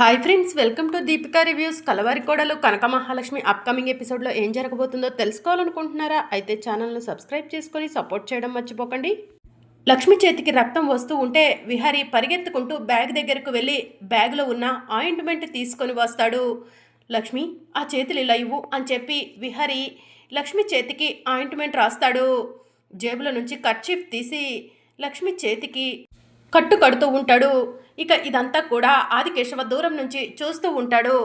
Hi friends welcome to Deepika reviews కలవారి కోడలు కనక Mahalakshmi upcoming ఎపిసోడ్లో ఏం జరగబోతుందో తెలుసుకోవాలనుకుంటున్నారా? అయితే ఛానల్ను సబ్స్క్రైబ్ చేసుకొని సపోర్ట్ చేయడం మర్చిపోకండి. లక్ష్మి చేతికి రక్తం వస్తూ ఉంటే విహారీ పరిగెత్తుకుంటూ బ్యాగ్ దగ్గరకు వెళ్ళి బ్యాగ్లో ఉన్న ఆయింట్మెంట్ తీసుకొని వస్తాడు. లక్ష్మి ఆ చేతులు ఇలా ఇవ్వు అని చెప్పి విహారీ లక్ష్మి చేతికి ఆయింట్మెంట్ రాస్తాడు. జేబులో నుంచి కర్చీఫ్ తీసి లక్ష్మి చేతికి కట్టు కడుతూ ఉంటాడు. ఇక ఇదంతా కూడా ఆదికేశవ దూరం నుంచి చూస్తూ ఉంటాడు.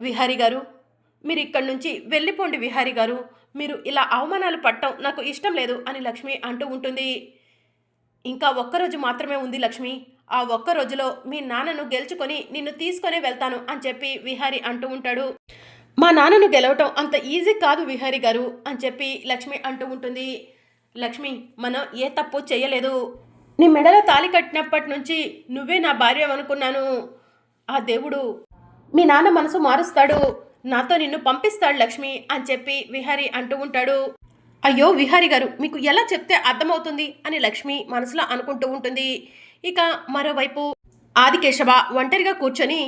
విహారీ గారు మీరు ఇక్కడి నుంచి వెళ్ళిపోండి విహారీ గారు. మీరు ఇలా అవమానాలు పట్టడం నాకు ఇష్టం లేదు అని లక్ష్మి అంటూ ఉంటుంది. ఇంకా ఒక్కరోజు మాత్రమే ఉంది లక్ష్మి. ఆ ఒక్క రోజులో మీ నాన్నను గెలుచుకొని నిన్ను తీసుకొని వెళ్తాను అని చెప్పి విహారీ అంటూ ఉంటాడు. మా నాన్నను గెలవటం అంత ఈజీ కాదు విహారీ గారు అని చెప్పి లక్ష్మి అంటూ ఉంటుంది. లక్ష్మి మనం ఏ తప్పు చేయలేదు. నీ మెడలో తాలి కట్టినప్పటి నుంచి నువ్వే నా భార్య అనుకున్నాను. ఆ దేవుడు మీ నాన్న మనసు మారుస్తాడు. నాతో నిన్ను పంపిస్తాడు లక్ష్మి అని చెప్పి విహారీ అంటూ ఉంటాడు. అయ్యో విహారీ గారు మీకు ఎలా చెప్తే అర్థమవుతుంది అని లక్ష్మి మనసులో అనుకుంటూ ఉంటుంది. ఇక మరోవైపు ఆదికేశవ ఒంటరిగా కూర్చొని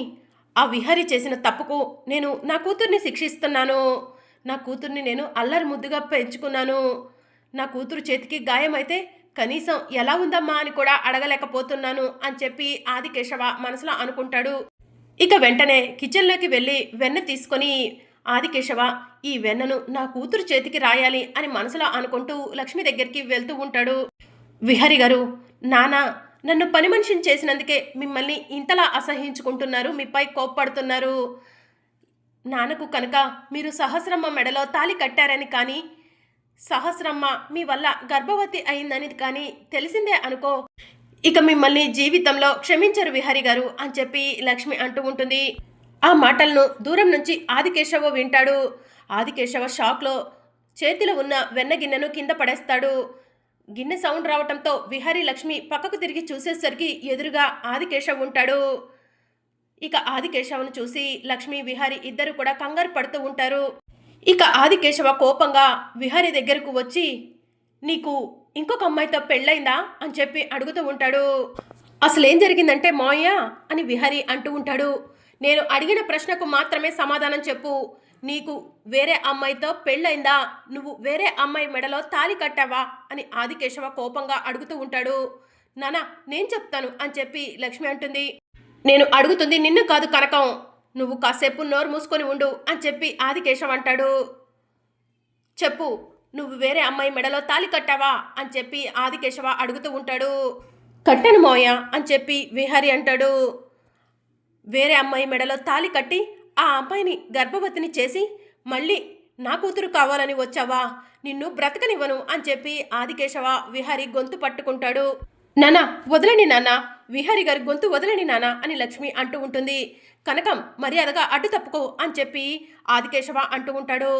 ఆ విహారీ చేసిన తప్పుకు నేను నా కూతుర్ని శిక్షిస్తున్నాను. నా కూతుర్ని నేను అల్లరి ముద్దుగా పెంచుకున్నాను. నా కూతురు చేతికి గాయమైతే కనీసం ఎలా ఉందమ్మా అని కూడా అడగలేకపోతున్నాను అని చెప్పి ఆది కేశవ మనసులో అనుకుంటాడు. ఇక వెంటనే కిచెన్లోకి వెళ్ళి వెన్న తీసుకొని ఆదికేశవ ఈ వెన్నను నా కూతురు చేతికి రాయాలి అని మనసులో అనుకుంటూ లక్ష్మి దగ్గరికి వెళ్తూ ఉంటాడు. విహరి గారు నానా నన్ను పని మనిషిని చేసినందుకే మిమ్మల్ని ఇంతలా అసహించుకుంటున్నారు మీపై కోప్పడుతున్నారు. నాన్నకు కనుక మీరు సహస్రమ్మ మెడలో తాలి కట్టారని కానీ సహస్రమ్మ మీ వల్ల గర్భవతి అయిందని కానీ తెలిసిందే అనుకో. ఇక మిమ్మల్ని జీవితంలో క్షమించరు విహారి గారు అని చెప్పి లక్ష్మి అంటూ ఉంటుంది. ఆ మాటలను దూరం నుంచి ఆదికేశవ వింటాడు. ఆదికేశవ షాక్లో చేతిలో ఉన్న వెన్న గిన్నెను కింద పడేస్తాడు. గిన్నె సౌండ్ రావటంతో విహారీ లక్ష్మి పక్కకు తిరిగి చూసేసరికి ఎదురుగా ఆదికేశవ్ ఉంటాడు. ఇక ఆదికేశవను చూసి లక్ష్మి విహారీ ఇద్దరు కూడా కంగారు పడుతూ ఉంటారు. ఇక ఆదికేశవ కోపంగా విహారీ దగ్గరకు వచ్చి నీకు ఇంకొక అమ్మాయితో పెళ్ళైందా అని చెప్పి అడుగుతూ ఉంటాడు. అసలేం జరిగిందంటే మావయ్య? అని విహారీ అంటూ ఉంటాడు. నేను అడిగిన ప్రశ్నకు మాత్రమే సమాధానం చెప్పు. నీకు వేరే అమ్మాయితో పెళ్ళైందా నువ్వు వేరే అమ్మాయి మెడలో తాలి కట్టావా? అని ఆదికేశవ కోపంగా అడుగుతూ ఉంటాడు. నానా నేను చెప్తాను అని చెప్పి లక్ష్మి అంటుంది. నేను అడుగుతుంది నిన్ను కాదు కనకం. నువ్వు కాసేపు నోరు మూసుకొని ఉండు అని చెప్పి ఆదికేశవ్ అంటాడు. చెప్పు నువ్వు వేరే అమ్మాయి మెడలో తాలి కట్టావా? అని చెప్పి ఆదికేశవ అడుగుతూ ఉంటాడు. కట్టాను మోయ అని చెప్పి విహారి అంటాడు. వేరే అమ్మాయి మెడలో తాలి కట్టి ఆ అమ్మాయిని గర్భవతిని చేసి మళ్ళీ నా కూతురు కావాలని వచ్చావా? నిన్ను బ్రతకనివ్వను అని చెప్పి ఆదికేశవ విహారి గొంతు పట్టుకుంటాడు. నానా వదలండి నానా. విహారి గారి గొంతు వదలని నానా అని లక్ష్మి అంటూ ఉంటుంది. కనకం మర్యాదగా అడ్డు తప్పుకో అని చెప్పి ఆదికేశవ అంటూ ఉంటాడు.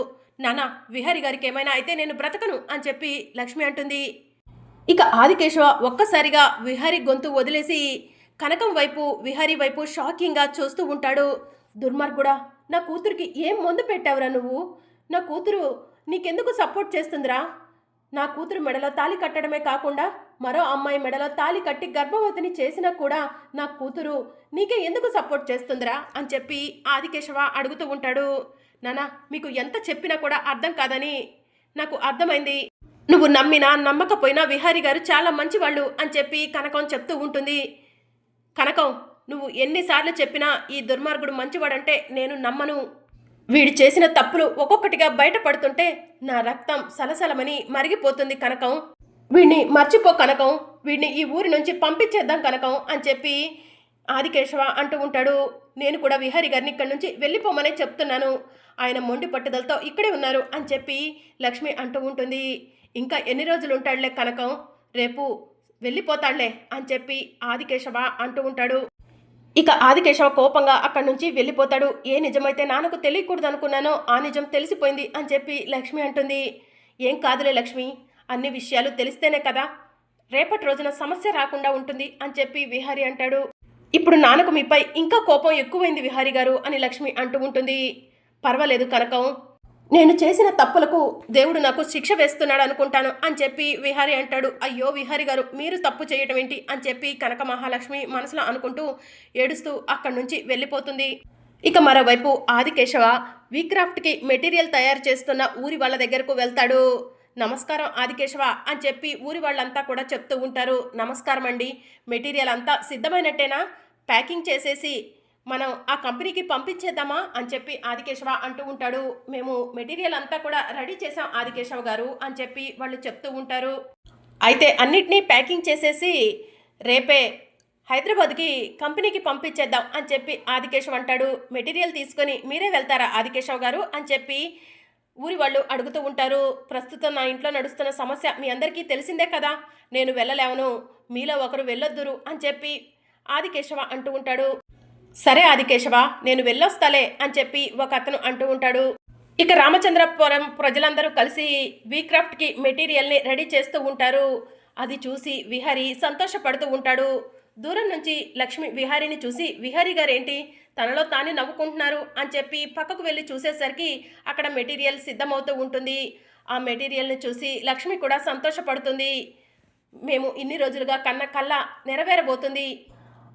నానా విహారి గారికి ఏమైనా అయితే నేను బ్రతకను అని చెప్పి లక్ష్మి అంటుంది. ఇక ఆదికేశవ ఒక్కసారిగా విహారి గొంతు వదిలేసి కనకం వైపు విహారి వైపు షాకింగ్గా చూస్తూ ఉంటాడు. దుర్మార్గుడా నా కూతురికి ఏం మందు పెట్టావురా నువ్వు? నా కూతురు నీకెందుకు సపోర్ట్ చేస్తుందిరా? నా కూతురు మెడలో తాలి కట్టడమే కాకుండా మరో అమ్మాయి మెడలో తాలి కట్టి గర్భవతిని చేసినా కూడా నా కూతురు నీకే ఎందుకు సపోర్ట్ చేస్తుందిరా అని చెప్పి ఆదికేశవ అడుగుతూ ఉంటాడు. నానా మీకు ఎంత చెప్పినా కూడా అర్థం కాదని. నాకు అర్థమైంది. నువ్వు నమ్మినా నమ్మకపోయినా విహారీ గారు చాలా మంచివాళ్ళు అని చెప్పి కనకం చెప్తూ ఉంటుంది. కనకం నువ్వు ఎన్నిసార్లు చెప్పినా ఈ దుర్మార్గుడు మంచివాడంటే నేను నమ్మను. వీడు చేసిన తప్పులు ఒక్కొక్కటిగా బయటపడుతుంటే నా రక్తం సలసలమని మరిగిపోతుంది కనకం. వీడిని మర్చిపో కనకం వీడిని ఈ ఊరి నుంచి పంపించేద్దాం కనకం అని చెప్పి ఆదికేశవ అంటూ ఉంటాడు. నేను కూడా విహారి గారిని ఇక్కడి నుంచి వెళ్ళిపోమనే చెప్తున్నాను. ఆయన మొండి పట్టుదలతో ఇక్కడే ఉన్నారు అని చెప్పి లక్ష్మి అంటూ ఉంటుంది. ఇంకా ఎన్ని రోజులు ఉంటాడులే కనకం? రేపు వెళ్ళిపోతాడులే అని చెప్పి ఆదికేశవ అంటూ ఉంటాడు. ఇక ఆదికేశవ కోపంగా అక్కడి నుంచి వెళ్ళిపోతాడు. ఏ నిజమైతే నాన్నకు తెలియకూడదు అనుకున్నానో ఆ నిజం తెలిసిపోయింది అని చెప్పి లక్ష్మి అంటుంది. ఏం కాదులే లక్ష్మి అన్ని విషయాలు తెలిస్తేనే కదా? రేపటి రోజున సమస్య రాకుండా ఉంటుంది అని చెప్పి విహారి అంటాడు. ఇప్పుడు నాన్నకు మీపై ఇంకా కోపం ఎక్కువైంది విహారి గారు అని లక్ష్మి అంటూ ఉంటుంది. పర్వాలేదు కనకం. నేను చేసిన తప్పులకు దేవుడు నాకు శిక్ష వేస్తున్నాడు అనుకుంటాను అని చెప్పి విహారి అంటాడు. అయ్యో విహారి గారు మీరు తప్పు చేయటం ఏంటి? అని చెప్పి కనక మహాలక్ష్మి మనసులో అనుకుంటూ ఏడుస్తూ అక్కడి నుంచి వెళ్ళిపోతుంది. ఇక మరోవైపు ఆదికేశవ వీక్రాఫ్ట్కి మెటీరియల్ తయారు చేస్తున్న ఊరి వాళ్ళ దగ్గరకు వెళ్తాడు. నమస్కారం ఆదికేశవ అని చెప్పి ఊరి వాళ్ళంతా కూడా చెప్తూ ఉంటారు. నమస్కారం అండి మెటీరియల్ అంతా సిద్ధమైనట్టేనా? ప్యాకింగ్ చేసేసి మనం ఆ కంపెనీకి పంపించేద్దామా? అని చెప్పి ఆదికేశవ అంటూ ఉంటాడు. మేము మెటీరియల్ అంతా కూడా రెడీ చేసాం ఆదికేశవ గారు అని చెప్పి వాళ్ళు చెప్తూ ఉంటారు. అయితే అన్నిటినీ ప్యాకింగ్ చేసేసి రేపే హైదరాబాద్కి కంపెనీకి పంపించేద్దాం అని చెప్పి ఆదికేశవ్ అంటాడు. మెటీరియల్ తీసుకొని మీరే వెళ్తారా ఆదికేశవ్ గారు? అని చెప్పి ఊరి వాళ్ళు అడుగుతూ ఉంటారు ప్రస్తుతం నా ఇంట్లో నడుస్తున్న సమస్య మీ అందరికీ తెలిసిందే కదా? నేను వెళ్ళలేవను. మీలో ఒకరు వెళ్ళొద్దురు అని చెప్పి ఆదికేశవ అంటూ ఉంటాడు. సరే ఆదికేశవ నేను వెళ్ళొస్తాలే అని చెప్పి ఒక అతను అంటూ ఉంటాడు. ఇక రామచంద్రపురం ప్రజలందరూ కలిసి వీక్రాఫ్ట్కి మెటీరియల్ని రెడీ చేస్తూ ఉంటారు. అది చూసి విహారి సంతోషపడుతూ ఉంటాడు. దూరం నుంచి లక్ష్మి విహారిని చూసి విహారి గారేంటి? తనలో తానే నవ్వుకుంటున్నారు అని చెప్పి పక్కకు వెళ్ళి చూసేసరికి అక్కడ మెటీరియల్ సిద్ధమవుతూ ఉంటుంది. ఆ మెటీరియల్ని చూసి లక్ష్మి కూడా సంతోషపడుతుంది. మేము ఇన్ని రోజులుగా కన్న కళ్ళ నెరవేరబోతుంది.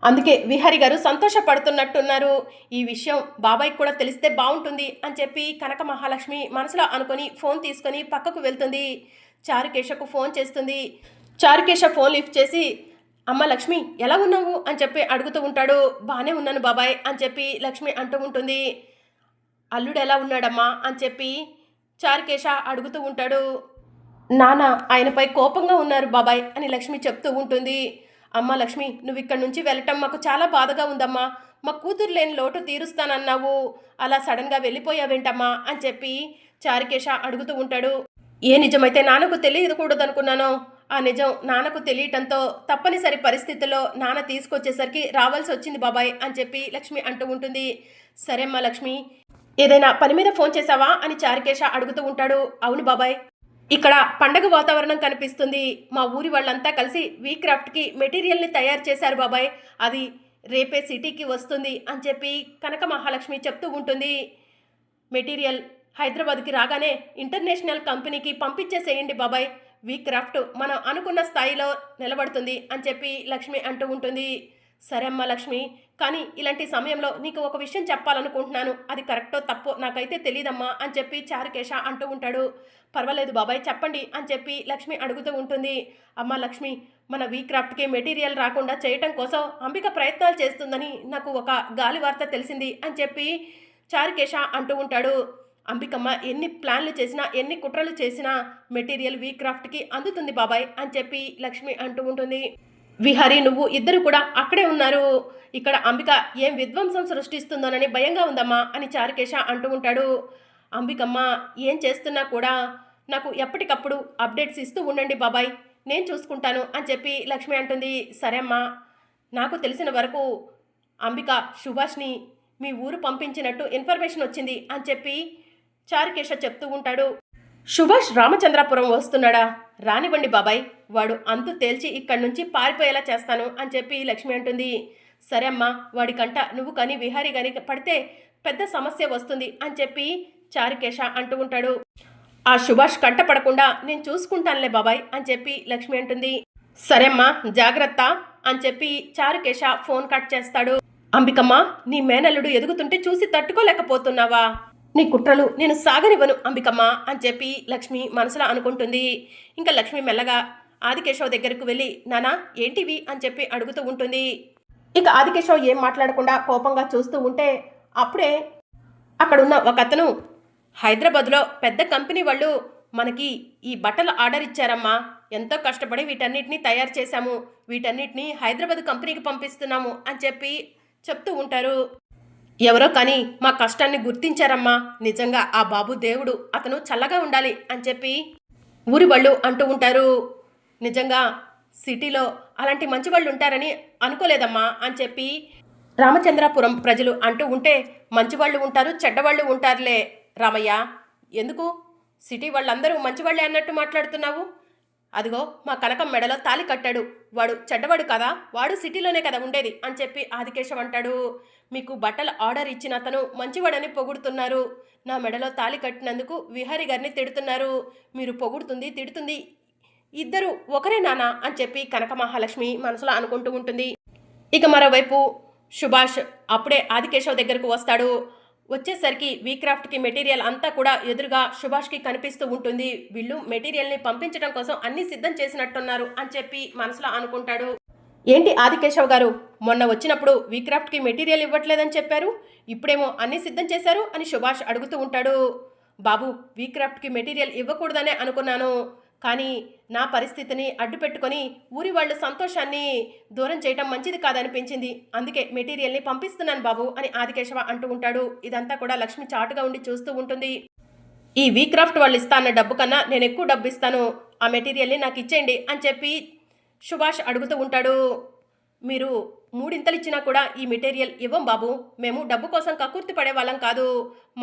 అందుకే విహారి గారు సంతోషపడుతున్నట్టున్నారు. ఈ విషయం బాబాయ్కి కూడా తెలిస్తే బాగుంటుంది అని చెప్పి కనక మహాలక్ష్మి మనసులో అనుకొని ఫోన్ తీసుకొని పక్కకు వెళ్తుంది. చారుకేశకు ఫోన్ చేస్తుంది. చారుకేశ ఫోన్ లిఫ్ట్ చేసి అమ్మ లక్ష్మి ఎలా ఉన్నావు? అని చెప్పి అడుగుతూ ఉంటాడు. బాగానే ఉన్నాను బాబాయ్ అని చెప్పి లక్ష్మి అంటూ ఉంటుంది. అల్లుడు ఎలా ఉన్నాడమ్మా? అని చెప్పి చారుకేశ అడుగుతూ ఉంటాడు. నాన్న ఆయనపై కోపంగా ఉన్నారు బాబాయ్ అని లక్ష్మి చెప్తూ ఉంటుంది. అమ్మ లక్ష్మి నువ్వు ఇక్కడి నుంచి వెళ్ళటం మాకు చాలా బాధగా ఉందమ్మా. మా కూతురు లేని లోటు తీరుస్తానన్నావు. అలా సడన్గా వెళ్ళిపోయావేంటమ్మా? అని చెప్పి చారుకేశ అడుగుతూ ఉంటాడు. ఏ నిజమైతే నాన్నకు తెలియకూడదనుకున్నానో ఆ నిజం నాన్నకు తెలియటంతో తప్పనిసరి పరిస్థితుల్లో నాన్న తీసుకొచ్చేసరికి రావాల్సి వచ్చింది బాబాయ్ అని చెప్పి లక్ష్మి అంటూ ఉంటుంది. సరేమ్మా లక్ష్మి ఏదైనా పని మీద ఫోన్ చేసావా అని చారికేష అడుగుతూ ఉంటాడు. అవును బాబాయ్ ఇక్కడ పండగ వాతావరణం కనిపిస్తుంది. మా ఊరి వాళ్ళంతా కలిసి వీక్రాఫ్ట్కి మెటీరియల్ని తయారు చేశారు బాబాయ్. అది రేపే సిటీకి వస్తుంది అని చెప్పి కనక మహాలక్ష్మి చెప్తూ ఉంటుంది. మెటీరియల్ హైదరాబాద్కి రాగానే ఇంటర్నేషనల్ కంపెనీకి పంపించేసేయండి బాబాయ్. వీక్రాఫ్ట్ మనం అనుకున్న స్థాయిలో నిలబడుతుంది అని చెప్పి లక్ష్మి అంటూ ఉంటుంది. సరే అమ్మ లక్ష్మి కానీ ఇలాంటి సమయంలో నీకు ఒక విషయం చెప్పాలనుకుంటున్నాను. అది కరెక్టో తప్పో నాకైతే తెలియదమ్మా అని చెప్పి చారుకేశ అంటూ ఉంటాడు. పర్వాలేదు బాబాయ్ చెప్పండి అని చెప్పి లక్ష్మి అడుగుతూ ఉంటుంది. అమ్మ లక్ష్మి మన వీక్రాఫ్ట్కి మెటీరియల్ రాకుండా చేయటం కోసం అంబిక ప్రయత్నాలు చేస్తుందని నాకు ఒక గాలి వార్త తెలిసింది అని చెప్పి చారుకేశ అంటూ ఉంటాడు. అంబికమ్మ ఎన్ని ప్లాన్లు చేసినా ఎన్ని కుట్రలు చేసినా మెటీరియల్ వీక్రాఫ్ట్కి అందుతుంది బాబాయ్ అని చెప్పి లక్ష్మి అంటూ ఉంటుంది. విహరి నువ్వు ఇద్దరు కూడా అక్కడే ఉన్నారు. ఇక్కడ అంబిక ఏం విధ్వంసం సృష్టిస్తుందోనని భయంగా ఉందమ్మా అని చారుకేశ అంటూ ఉంటాడు. అంబికమ్మ ఏం చేస్తున్నా కూడా నాకు ఎప్పటికప్పుడు అప్డేట్స్ ఇస్తూ ఉండండి బాబాయ్ నేను చూసుకుంటాను అని చెప్పి లక్ష్మి అంటుంది. సరే అమ్మా నాకు తెలిసిన వరకు అంబిక సుభాష్ని మీ ఊరు పంపించినట్టు ఇన్ఫర్మేషన్ వచ్చింది అని చెప్పి చారుకేశ చెప్తూ ఉంటాడు. సుభాష్ రామచంద్రాపురం వస్తున్నాడా? రానివ్వండి బాబాయ్ వాడు అంతు తేల్చి ఇక్కడి నుంచి పారిపోయేలా చేస్తాను అని చెప్పి లక్ష్మి అంటుంది. సరే అమ్మా వాడికంట నువ్వు కానీ విహారీ కానీ పడితే పెద్ద సమస్య వస్తుంది అని చెప్పి చారుకేశ అంటూ ఉంటాడు. ఆ సుభాష్ కంట పడకుండా నేను చూసుకుంటానులే బాబాయ్ అని చెప్పి లక్ష్మి అంటుంది. సరే అమ్మా జాగ్రత్త అని చెప్పి చారుకేశ ఫోన్ కట్ చేస్తాడు. అంబికమ్మ నీ మేనల్లుడు ఎదుగుతుంటే చూసి తట్టుకోలేకపోతున్నావా? నీ కుట్రలు నేను సాగనివ్వను అంబికమ్మ అని చెప్పి లక్ష్మి మనసులో అనుకుంటుంది. ఇంకా లక్ష్మి మెల్లగా ఆదికేశవ్ దగ్గరకు వెళ్ళి నానా ఏంటివి? అని చెప్పి అడుగుతూ ఉంటుంది. ఇక ఆదికేశవ్ ఏం మాట్లాడకుండా కోపంగా చూస్తూ ఉంటే అప్పుడే అక్కడున్న ఒక అతను హైదరాబాద్లో పెద్ద కంపెనీ వాళ్ళు మనకి ఈ బట్టలు ఆర్డర్ ఇచ్చారమ్మా. ఎంతో కష్టపడి వీటన్నిటిని తయారు చేశాము. వీటన్నిటిని హైదరాబాద్ కంపెనీకి పంపిస్తున్నాము అని చెప్పి చెప్తూ ఉంటారు. ఎవరో కానీ మా కష్టాన్ని గుర్తించారమ్మా. నిజంగా ఆ బాబు దేవుడు. అతను చల్లగా ఉండాలి అని చెప్పి ఊరి వాళ్ళు అంటూ ఉంటారు. నిజంగా సిటీలో అలాంటి మంచి వాళ్ళు ఉంటారని అనుకోలేదమ్మా అని చెప్పి రామచంద్రాపురం ప్రజలు అంటూ ఉంటే మంచివాళ్ళు ఉంటారు చెడ్డవాళ్ళు ఉంటారులే రామయ్య. ఎందుకు? సిటీ వాళ్ళందరూ మంచివాళ్ళే అన్నట్టు మాట్లాడుతున్నావు? అదిగో మా కనకం మెడలో తాలి కట్టాడు. వాడు చెడ్డవాడు కదా వాడు సిటీలోనే కదా ఉండేది అని చెప్పి ఆదికేశవ్ అంటాడు. మీకు బట్టల ఆర్డర్ ఇచ్చిన అతను మంచివాడని పొగుడుతున్నారు. నా మెడలో తాలి కట్టినందుకు విహారి గారిని తిడుతున్నారు. మీరు పొగుడుతుంది తిడుతుంది ఇద్దరు ఒకరే నానా అని చెప్పి కనక మహాలక్ష్మి మనసులో అనుకుంటూ ఉంటుంది. ఇక మరోవైపు సుభాష్ అప్పుడే ఆదికేశవ్ దగ్గరకు వస్తాడు. వచ్చేసరికి వీక్రాఫ్ట్కి మెటీరియల్ అంతా కూడా ఎదురుగా సుభాష్కి కనిపిస్తూ ఉంటుంది. వీళ్ళు మెటీరియల్ని పంపించడం కోసం అన్ని సిద్ధం చేసినట్టున్నారు అని చెప్పి మనసులో అనుకుంటాడు. ఏంటి ఆదికేశవ్ గారు? మొన్న వచ్చినప్పుడు వీక్రాఫ్ట్కి మెటీరియల్ ఇవ్వట్లేదని చెప్పారు. ఇప్పుడేమో అన్ని సిద్ధం చేశారు అని సుభాష్ అడుగుతూ ఉంటాడు. బాబు వీక్రాఫ్ట్కి మెటీరియల్ ఇవ్వకూడదనే అనుకున్నాను. కానీ నా పరిస్థితిని అడ్డు పెట్టుకొని ఊరి వాళ్ళు సంతోషాన్ని దూరం చేయటం మంచిది కాదనిపించింది. అందుకే మెటీరియల్ని పంపిస్తున్నాను బాబు అని ఆదికేశవ అంటూ ఉంటాడు. ఇదంతా కూడా లక్ష్మి చాటుగా ఉండి చూస్తూ ఉంటుంది. ఈ వీక్రాఫ్ట్ వాళ్ళు ఇస్తాన్న డబ్బు కన్నా నేను ఎక్కువ డబ్బు ఇస్తాను. ఆ మెటీరియల్ని నాకు ఇచ్చేయండి అని చెప్పి సుభాష్ అడుగుతూ ఉంటాడు. మీరు మూడింతలు ఇచ్చినా కూడా ఈ మెటీరియల్ ఇవ్వం బాబు. మేము డబ్బు కోసం కక్కుర్తి పడే వాళ్ళం కాదు.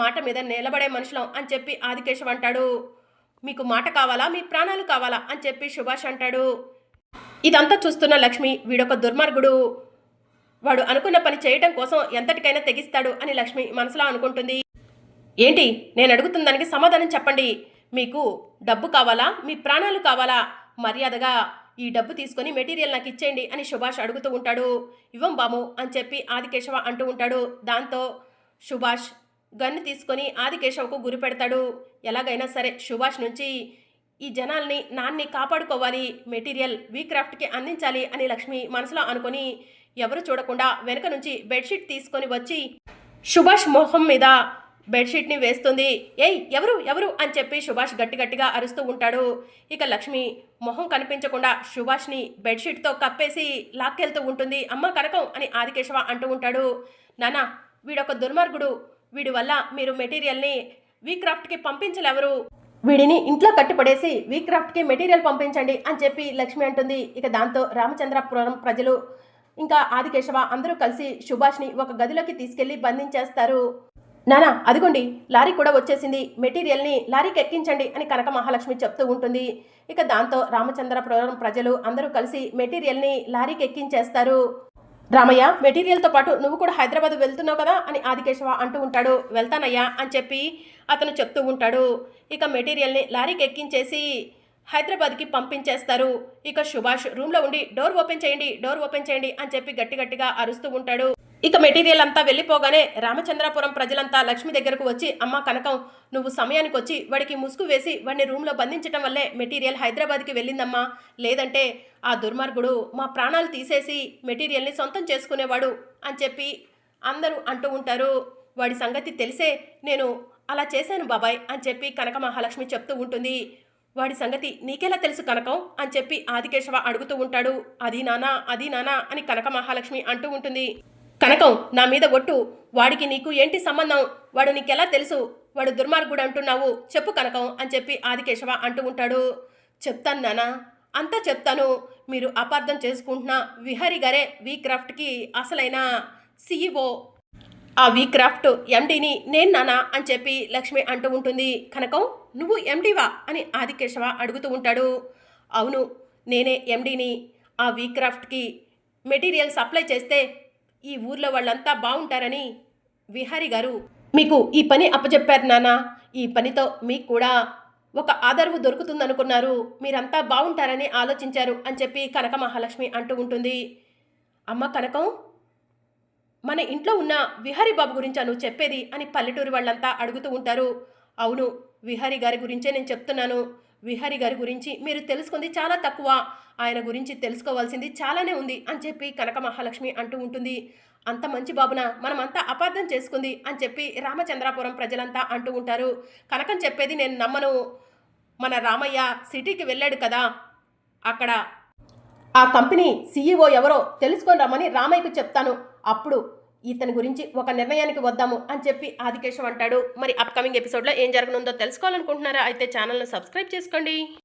మాట మీద నిలబడే మనుషులం అని చెప్పి ఆదికేశవ్ అంటాడు. మీకు మాట కావాలా? మీ ప్రాణాలు కావాలా? అని చెప్పి సుభాష్ అంటాడు. ఇదంతా చూస్తున్న లక్ష్మి వీడొక దుర్మార్గుడు. వాడు అనుకున్న పని చేయటం కోసం ఎంతటికైనా తెగిస్తాడు అని లక్ష్మి మనసులో అనుకుంటుంది. ఏంటి? నేను అడుగుతున్న దానికి సమాధానం చెప్పండి. మీకు డబ్బు కావాలా? మీ ప్రాణాలు కావాలా? మర్యాదగా ఈ డబ్బు తీసుకొని మెటీరియల్ నాకు ఇచ్చేయండి అని సుభాష్ అడుగుతూ ఉంటాడు. ఇవ్వం బాము అని చెప్పి ఆదికేశవ అంటూ ఉంటాడు. దాంతో సుభాష్ గన్ను తీసుకొని ఆదికేశవకు గురి పెడతాడు. ఎలాగైనా సరే సుభాష్ నుంచి ఈ జనాల్ని నాన్ని కాపాడుకోవాలి. మెటీరియల్ వీక్రాఫ్ట్కి అందించాలి అని లక్ష్మి మనసులో అనుకొని ఎవరు చూడకుండా వెనక నుంచి బెడ్షీట్ తీసుకొని వచ్చి సుభాష్ మొహం మీద బెడ్షీట్ని వేస్తుంది. ఏయ్ ఎవరు ఎవరు? అని చెప్పి సుభాష్ గట్టి గట్టిగా అరుస్తూ ఉంటాడు. ఇక లక్ష్మి మొహం కనిపించకుండా సుభాష్ని బెడ్షీట్తో కప్పేసి లాక్కెళ్తూ ఉంటుంది. అమ్మ కనకం అని ఆదికేశవ అంటూ ఉంటాడు. నానా వీడొక దుర్మార్గుడు. వీడి వల్ల మీరు మెటీరియల్ని వీక్రాఫ్ట్కి పంపించలేవరు. వీడిని ఇంట్లో కట్టిపడేసి వీక్రాఫ్ట్కి మెటీరియల్ పంపించండి అని చెప్పి లక్ష్మి అంటుంది. ఇక దాంతో రామచంద్రపురం ప్రజలు ఇంకా ఆదికేశవ అందరూ కలిసి సుభాష్ని ఒక గదిలోకి తీసుకెళ్ళి బంధించేస్తారు. నానా అదిగోండి లారీ కూడా వచ్చేసింది. మెటీరియల్ని లారీకి ఎక్కించండి అని కనక మహాలక్ష్మి చెప్తూ ఉంటుంది. ఇక దాంతో రామచంద్రపురం ప్రజలు అందరూ కలిసి మెటీరియల్ని లారీకి ఎక్కించేస్తారు. రామయ్య మెటీరియల్తో పాటు నువ్వు కూడా హైదరాబాద్ వెళ్తున్నావు కదా అని ఆదికేశవ అంటూ ఉంటాడు. వెళ్తానయ్యా అని చెప్పి అతను చెప్తూ ఉంటాడు. ఇక మెటీరియల్ని లారీకి ఎక్కించేసి హైదరాబాద్కి పంపించేస్తారు. ఇక సుభాష్ రూమ్లో ఉండి డోర్ ఓపెన్ చేయండి డోర్ ఓపెన్ చేయండి అని చెప్పి గట్టి గట్టిగా అరుస్తూ ఉంటాడు. ఇక మెటీరియల్ అంతా వెళ్ళిపోగానే రామచంద్రాపురం ప్రజలంతా లక్ష్మి దగ్గరకు వచ్చి అమ్మ కనకం నువ్వు సమయానికి వచ్చి వాడికి ముసుగు వేసి వాడిని రూమ్లో బంధించడం వల్లే మెటీరియల్ హైదరాబాద్కి వెళ్ళిందమ్మా. లేదంటే ఆ దుర్మార్గుడు మా ప్రాణాలు తీసేసి మెటీరియల్ని సొంతం చేసుకునేవాడు అని చెప్పి అందరూ అంటూ ఉంటారు. వాడి సంగతి తెలిసే నేను అలా చేశాను బాబాయ్ అని చెప్పి కనక మహాలక్ష్మి చెప్తూ ఉంటుంది. వాడి సంగతి నీకెలా తెలుసు కనకం? అని చెప్పి ఆదికేశవ అడుగుతూ ఉంటాడు. అది నానా అది నానా అని కనక మహాలక్ష్మి అంటూ ఉంటుంది. కనకం నా మీద ఒట్టు. వాడికి నీకు ఏంటి సంబంధం? వాడు నీకెలా తెలుసు? వాడు దుర్మార్గుడు అంటున్నావు. చెప్పు కనకం అని చెప్పి ఆదికేశవ అంటూ ఉంటాడు. చెప్తాను నానా. అంతా చెప్తాను. మీరు అపార్థం చేసుకుంటున్న విహారీ గారే వీక్రాఫ్ట్కి అసలైన సీఈఓ. ఆ వీక్రాఫ్ట్ ఎండీని నేను నానా అని చెప్పి లక్ష్మి అంటూ ఉంటుంది. కనకం నువ్వు ఎండీవా? అని ఆదికేశవ అడుగుతూ ఉంటాడు. అవును నేనే ఎండీని. ఆ వీక్రాఫ్ట్కి మెటీరియల్ సప్లై చేస్తే ఈ ఊర్లో వాళ్ళంతా బాగుంటారని విహారి గారు మీకు ఈ పని అప్పచెప్పారు నాన్న ఈ పనితో మీకు కూడా ఒక ఆదరవు దొరుకుతుందనుకున్నారు. మీరంతా బాగుంటారని ఆలోచించారు అని చెప్పి కనక మహాలక్ష్మి అంటూ ఉంటుంది. అమ్మ కనకం మన ఇంట్లో ఉన్న విహారీ బాబు గురించి నువ్వు చెప్పేది అని పల్లెటూరు వాళ్ళంతా అడుగుతూ ఉంటారు. అవును విహారీ గారి గురించే నేను చెప్తున్నాను. విహారి గారి గురించి మీరు తెలుసుకుంది చాలా తక్కువ. ఆయన గురించి తెలుసుకోవాల్సింది చాలానే ఉంది అని చెప్పి కనక మహాలక్ష్మి అంటూ ఉంటుంది. అంత మంచి బాబున? మనమంతా అపార్థం చేసుకుంది అని చెప్పి రామచంద్రాపురం ప్రజలంతా అంటూ ఉంటారు. కనకం చెప్పేది నేను నమ్మను. మన రామయ్య సిటీకి వెళ్ళాడు కదా. అక్కడ ఆ కంపెనీ సీఈఓ ఎవరో తెలుసుకొని రమ్మని రామయ్యకు చెప్తాను. అప్పుడు ఇతని గురించి ఒక నిర్ణయానికి వద్దాము అని చెప్పి ఆదికేశం అంటాడు. మరి అప్కమింగ్ ఎపిసోడ్లో ఏం జరగనుందో తెలుసుకోవాలనుకుంటున్నారా? అయితే ఛానల్ను సబ్స్క్రైబ్ చేసుకోండి.